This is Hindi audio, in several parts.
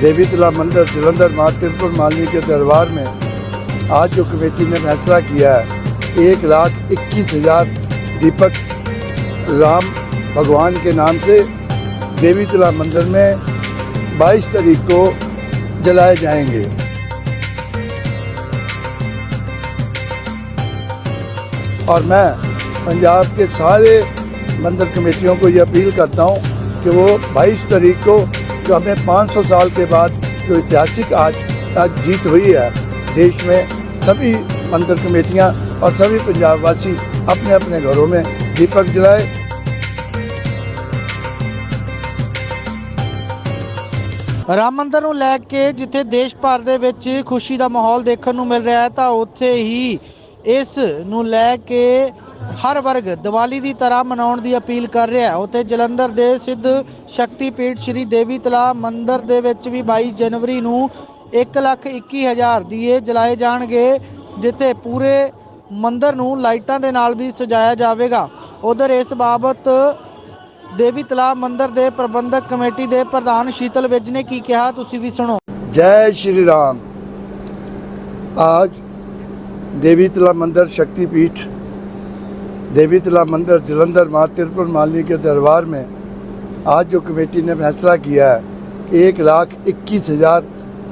देवी तला मंदिर जलंधर माँ त्रिपुर मालिनी के दरबार में आज जो कमेटी ने फैसला किया है एक लाख इक्कीस हज़ार दीपक राम भगवान के नाम से देवी तला मंदिर में 22 तारीख को जलाए जाएँगे। और मैं पंजाब के सारे मंदिर कमेटियों को ये अपील करता हूँ कि वो 22 तारीख को जो हमें 500 साल के बाद जो ऐतिहासिक आज आज जीत हुई है देश में सभी मंदिर कमेटियाँ और सभी पंजाब वासी अपने अपने घरों में दीपक जलाए ਰਾਮ ਮੰਦਰ ਨੂੰ ਲੈ ਕੇ ਜਿੱਥੇ ਦੇਸ਼ ਭਰ ਦੇ ਵਿੱਚ ਖੁਸ਼ੀ ਦਾ ਮਾਹੌਲ ਦੇਖਣ ਨੂੰ ਮਿਲ ਰਿਹਾ ਹੈ ਤਾਂ ਉੱਥੇ ਹੀ ਇਸ ਨੂੰ ਲੈ ਕੇ ਹਰ ਵਰਗ ਦੀਵਾਲੀ ਦੀ ਤਰ੍ਹਾਂ ਮਨਾਉਣ ਦੀ ਅਪੀਲ ਕਰ ਰਿਹਾ ਹੈ ਉੱਥੇ ਜਲੰਧਰ ਦੇ ਸਿੱਧ ਸ਼ਕਤੀਪੀਠ ਸ਼੍ਰੀ ਦੇਵੀ ਤਲਾ ਮੰਦਿਰ ਦੇ ਵਿੱਚ ਵੀ 22 ਜਨਵਰੀ ਨੂੰ 121000 ਦੀਏ ਜਲਾਏ ਜਾਣਗੇ ਜਿੱਥੇ ਪੂਰੇ ਮੰਦਿਰ ਨੂੰ ਲਾਈਟਾਂ ਦੇ ਨਾਲ ਵੀ ਸਜਾਇਆ ਜਾਵੇਗਾ ਉਧਰ ਇਸ ਬਾਬਤ ਦੇਵੀ ਤਲਾ ਮੰਦਿਰ ਦੇ ਪ੍ਰਬੰਧਕ ਕਮੇਟੀ ਦੇ ਪ੍ਰਧਾਨ ਸ਼ੀਤਲ ਵਿਜ ਨੇ ਕੀ ਕਿਹਾ ਤੁਸੀਂ ਵੀ ਸੁਣੋ जय श्री राम आज देवी तला मंदिर शक्तिपीठ देवी तला मंदिर जलंधर माँ त्रिपुर मालिनी के दरबार में आज जो कमेटी ने फैसला किया है कि एक लाख इक्कीस हज़ार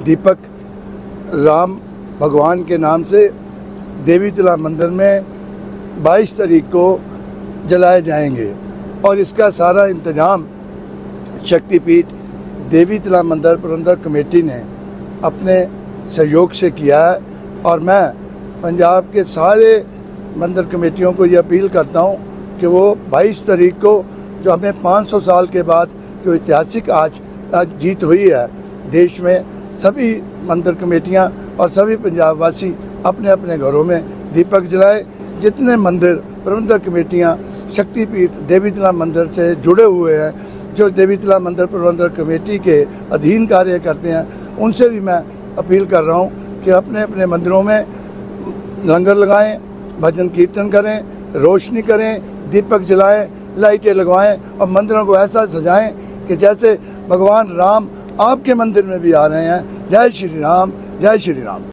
दीपक राम भगवान के नाम से देवी तला मंदिर में 22 तारीख को जलाए जाएँगे और इसका सारा इंतज़ाम शक्तिपीठ देवी तला मंदिर प्रबंधक कमेटी ने अपने सहयोग से किया है। और मैं पंजाब के सारे मंदिर कमेटियों को ये अपील करता हूँ कि वो 22 तारीख को, जो हमें 500 साल के बाद जो ऐतिहासिक आज आज जीत हुई है, देश में सभी मंदिर कमेटियाँ और सभी पंजाब वासी अपने अपने घरों में दीपक जलाए। जितने मंदिर, प्रबंधक कमेटियाँ, शक्तिपीठ देवी तला मंदिर से जुड़े हुए हैं, जो देवी तला मंदिर प्रबंधक कमेटी के अधीन कार्य करते हैं, उनसे भी मैं अपील कर रहा हूँ कि अपने अपने मंदिरों में लंगर लगाएँ भजन कीर्तन करें, रोशनी करें, दीपक जलाएँ, लाइटें लगवाएँ और मंदिरों को ऐसा सजाएँ कि जैसे भगवान राम आपके मंदिर में भी आ रहे हैं। जय श्री राम, जय श्री राम।